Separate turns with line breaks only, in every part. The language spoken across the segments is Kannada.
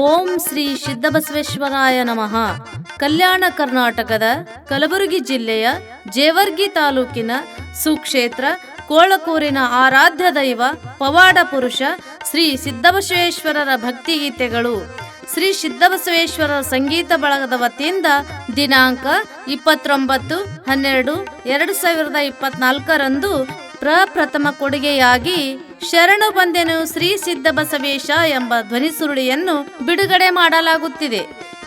ಓಂ ಶ್ರೀ ಸಿದ್ದಬಸವೇಶ್ವರಾಯ ನಮಃ. ಕಲ್ಯಾಣ ಕರ್ನಾಟಕದ ಕಲಬುರಗಿ ಜಿಲ್ಲೆಯ ಜೇವರ್ಗಿ ತಾಲೂಕಿನ ಸುಕ್ಷೇತ್ರ ಕೋಳಕೂರಿನ ಆರಾಧ್ಯ ದೈವ ಪವಾಡ ಪುರುಷ ಶ್ರೀ ಸಿದ್ದಬಸವೇಶ್ವರರ ಭಕ್ತಿಗೀತೆಗಳು ಶ್ರೀ ಸಿದ್ದಬಸವೇಶ್ವರರ ಸಂಗೀತ ಬಳಗದ ವತಿಯಿಂದ ದಿನಾಂಕ ಇಪ್ಪತ್ತೊಂಬತ್ತು ಹನ್ನೆರಡು ಎರಡು ಸಾವಿರದ ಇಪ್ಪತ್ನಾಲ್ಕರಂದು ಪ್ರಪ್ರಥಮ ಕೊಡುಗೆಯಾಗಿ ಶರಣು ಬಂದೆನು ಶ್ರೀ ಸಿದ್ಧ ಬಸವೇಶ ಎಂಬ ಧ್ವನಿ ಸುರುಳಿಯನ್ನು ಬಿಡುಗಡೆ ಮಾಡಲಾಗುತ್ತಿದೆ.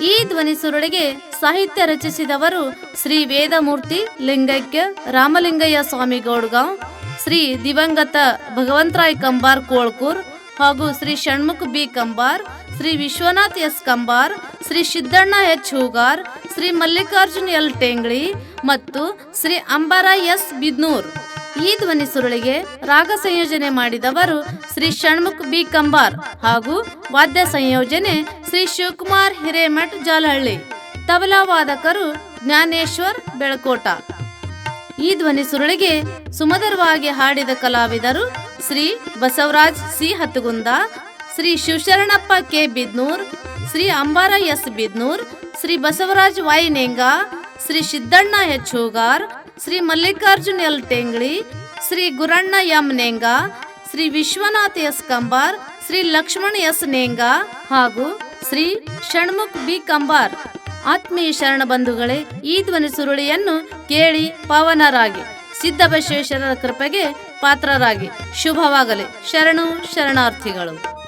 ಈ ಧ್ವನಿ ಸುರುಳಿಗೆ ಸಾಹಿತ್ಯ ರಚಿಸಿದವರು ಶ್ರೀ ವೇದಮೂರ್ತಿ ಲಿಂಗೈಕ್ಯ ರಾಮಲಿಂಗಯ್ಯ ಸ್ವಾಮಿ ಗೌಡ್ಗಾಂವ್ ಶ್ರೀ ದಿವಂಗತ ಭಗವಂತರಾಯ್ ಕಂಬಾರ್ ಕೋಳ್ಕೂರ್ ಹಾಗೂ Shri Shanmukha B Kambar, Shri Vishwanath S Kambar, Shri Siddanna H Hugar, Shri Mallikarjun L Tengli ಮತ್ತು ಶ್ರೀ ಅಂಬಾರ ಎಸ್ ಬಿದ್ನೂರ್. ಈ ಧ್ವನಿ ಸುರುಳಿಗೆ ರಾಗ ಸಂಯೋಜನೆ ಮಾಡಿದವರು ಶ್ರೀ ಷಣ್ಮುಖ್ ಬಿ ಕಂಬಾರ್ ಹಾಗೂ ವಾದ್ಯ ಸಂಯೋಜನೆ ಶ್ರೀ ಶಿವಕುಮಾರ್ ಹಿರೇಮಠ್ ಜಾಲಹಳ್ಳಿ. ತಬಲಾ ವಾದಕರು ಜ್ಞಾನೇಶ್ವರ್ ಬೆಳಕೋಟ. ಈ ಧ್ವನಿ ಸುರುಳಿಗೆ ಸುಮಧುರವಾಗಿ ಹಾಡಿದ ಕಲಾವಿದರು Shri Basavaraj C Hattugunda, Shri Shivasharanappa K Bidnur, Shri Ambara S Bidnur, Shri Basavaraj Y Nenga, Shri Siddanna H Hugar Shri Mallikarjun L Tengli Shri Guranna M Nenga, Shri Vishwanath S Kambar, Shri Lakshman S Nenga ಹಾಗೂ ಶ್ರೀ ಷಣ್ಮುಖ್ ಬಿ ಕಂಬಾರ್. ಆತ್ಮೀಯ ಶರಣ ಬಂಧುಗಳೇ, ಈ ಧ್ವನಿ ಸುರುಳಿಯನ್ನು ಕೇಳಿ ಪಾವನರಾಗಿ ಸಿದ್ದಬಸವೇಶ್ವರರ ಕೃಪೆಗೆ ಪಾತ್ರರಾಗಿ. ಶುಭವಾಗಲಿ. ಶರಣು ಶರಣಾರ್ಥಿಗಳು.